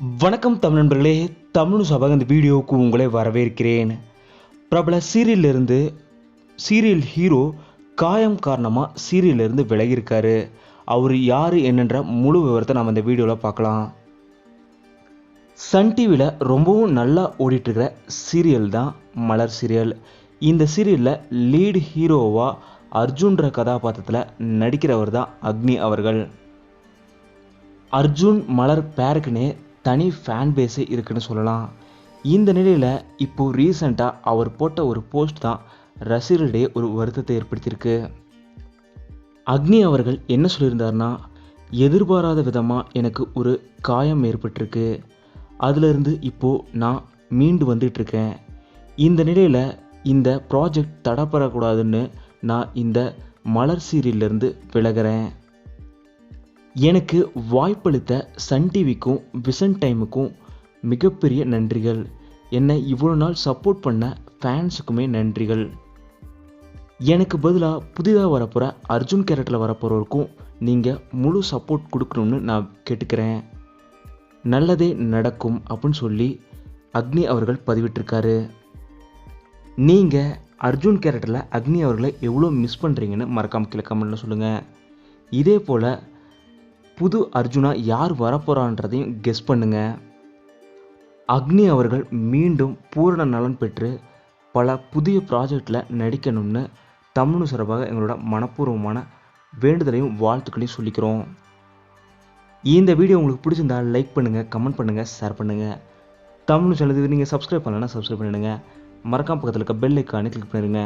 வணக்கம் தமிழ் நண்பர்களே தமிழ் சபாக இந்த வீடியோவுக்கு உங்களை வரவேற்கிறேன். பிரபல சீரியலிருந்து சீரியல் ஹீரோ காயம் காரணமாக சீரியலிருந்து விலகியிருக்காரு. அவர் யார் என்னன்ற முழு விவரத்தை நம்ம இந்த வீடியோவில் பார்க்கலாம். சன் டிவியில் ரொம்பவும் நல்லா ஓடிட்டுருக்கிற சீரியல் தான் மலர் சீரியல். இந்த சீரியலில் லீடு ஹீரோவாக அர்ஜுன்ற கதாபாத்திரத்தில் நடிக்கிறவர் தான் அக்னி அவர்கள். அர்ஜுன் மலர் பேருக்குனே தனி ஃபேன் பேஸே இருக்குன்னு சொல்லலாம். இந்த நிலையில் இப்போ ரீசண்டாக அவர் போட்ட ஒரு போஸ்ட் தான் ரசிகர்களிடையே ஒரு வருத்தத்தை ஏற்படுத்தியிருக்கு. அக்னி அவர்கள் என்ன சொல்லியிருந்தார்னா எதிர்பாராத விதமாக எனக்கு ஒரு காயம் ஏற்பட்டிருக்கு. அதிலிருந்து இப்போது நான் மீண்டு வந்துட்டுருக்கேன் இந்த நிலையில் இந்த ப்ராஜெக்ட் தடப்படக்கூடாதுன்னு நான் இந்த மலர் சீரியல்லேருந்து விலகிறேன். எனக்கு வாய்ப்பளித்த சன் டிவிக்கும் விசன் டைமுக்கும் மிகப்பெரிய நன்றிகள். என்னை இவ்வளோ நாள் சப்போர்ட் பண்ண ஃபேன்ஸுக்குமே நன்றிகள். எனக்கு பதிலாக புதிதாக வரப்போகிற அர்ஜுன் கேரக்டரில் வரப்போகிறவருக்கும் நீங்கள் முழு சப்போர்ட் கொடுக்கணும்னு நான் கேட்டுக்கிறேன். நல்லதே நடக்கும் அப்படின்னு சொல்லி அக்னி அவர்கள் பதிவிட்டிருக்காரு. நீங்கள் அர்ஜுன் கேரக்டரில் அக்னி அவர்களை எவ்வளோ மிஸ் பண்ணுறீங்கன்னு மறக்காமல் கீழே கமெண்ட்டில் சொல்லுங்கள் இதே போல் புது அர்ஜுனா யார் வரப்போகிறான்றதையும் கெஸ் பண்ணுங்க. அக்னி அவர்கள் மீண்டும் பூரண நலன் பெற்று பல புதிய ப்ராஜெக்டில் நடிக்கணும்னு தமிழ் சார்பாக எங்களோட மனப்பூர்வமான வேண்டுதலையும் வாழ்த்துக்களையும் சொல்லிக்கிறோம். இந்த வீடியோ உங்களுக்கு பிடிச்சிருந்தா லைக் பண்ணுங்கள் கமெண்ட் பண்ணுங்கள் ஷேர் பண்ணுங்கள் தமிழ் சேனலுக்கு நீங்கள் சப்ஸ்கிரைப் பண்ணலைன்னா சப்ஸ்கிரைப் பண்ணிடுங்க. மறக்காம பக்கத்தில் இருக்க பெல் ஐக்கானே கிளிக் பண்ணிடுங்க.